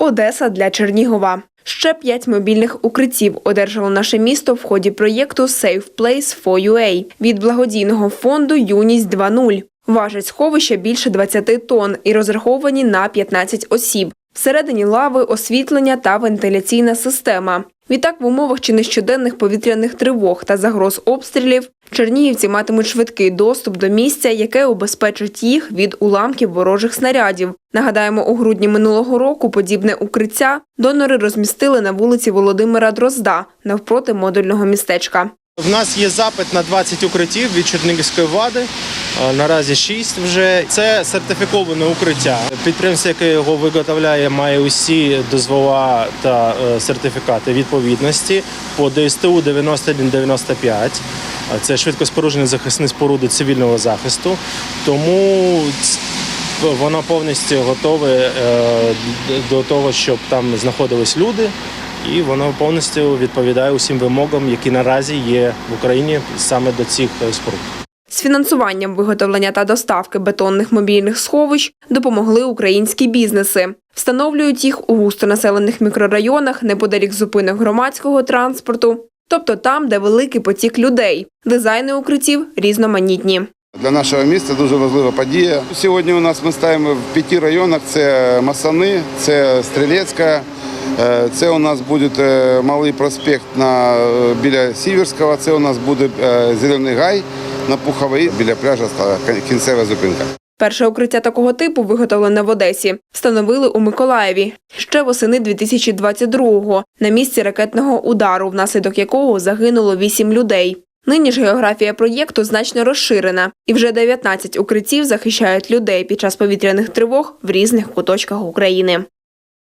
Одеса для Чернігова. Ще п'ять мобільних укриттів одержало наше місто в ході проєкту Safe Place for UA від благодійного фонду Юність 2.0. Важить сховища більше 20 тонн і розраховані на 15 осіб. Всередині лави, освітлення та вентиляційна система. Відтак, в умовах чи нещоденних повітряних тривог та загроз обстрілів чернігівці матимуть швидкий доступ до місця, яке обезпечить їх від уламків ворожих снарядів. Нагадаємо, у грудні минулого року подібне укриття донори розмістили на вулиці Володимира Дрозда навпроти модульного містечка. В нас є запит на 20 укриттів від Чернігівської влади. Наразі 6 вже. Це сертифіковане укриття. Підприємство, яке його виготовляє, має усі дозвола та е, сертифікати відповідності по ДСТУ 9195. Е, Це швидкоспоружені захисні споруди цивільного захисту. Тому воно повністю готове е, до того, щоб там знаходились люди. І воно повністю відповідає усім вимогам, які наразі є в Україні саме до цих е, споруд. З фінансуванням виготовлення та доставки бетонних мобільних сховищ допомогли українські бізнеси. Встановлюють їх у густонаселених мікрорайонах неподалік зупинок громадського транспорту, тобто там, де великий потік людей. Дизайни укриттів різноманітні. Для нашого міста дуже важлива подія. Сьогодні у нас ми ставимо в п'яти районах: це Масани, це Стрілецька, це у нас буде е, малий проспект е, біля Сіверського, це у нас буде е, Зелений гай на Пуховій, біля пляжа стала кінцева зупинка. Перше укриття такого типу, виготовлене в Одесі, встановили у Миколаєві ще восени 2022-го на місці ракетного удару, внаслідок якого загинуло вісім людей. Нині ж географія проєкту значно розширена, і вже 19 укриттів захищають людей під час повітряних тривог в різних куточках України.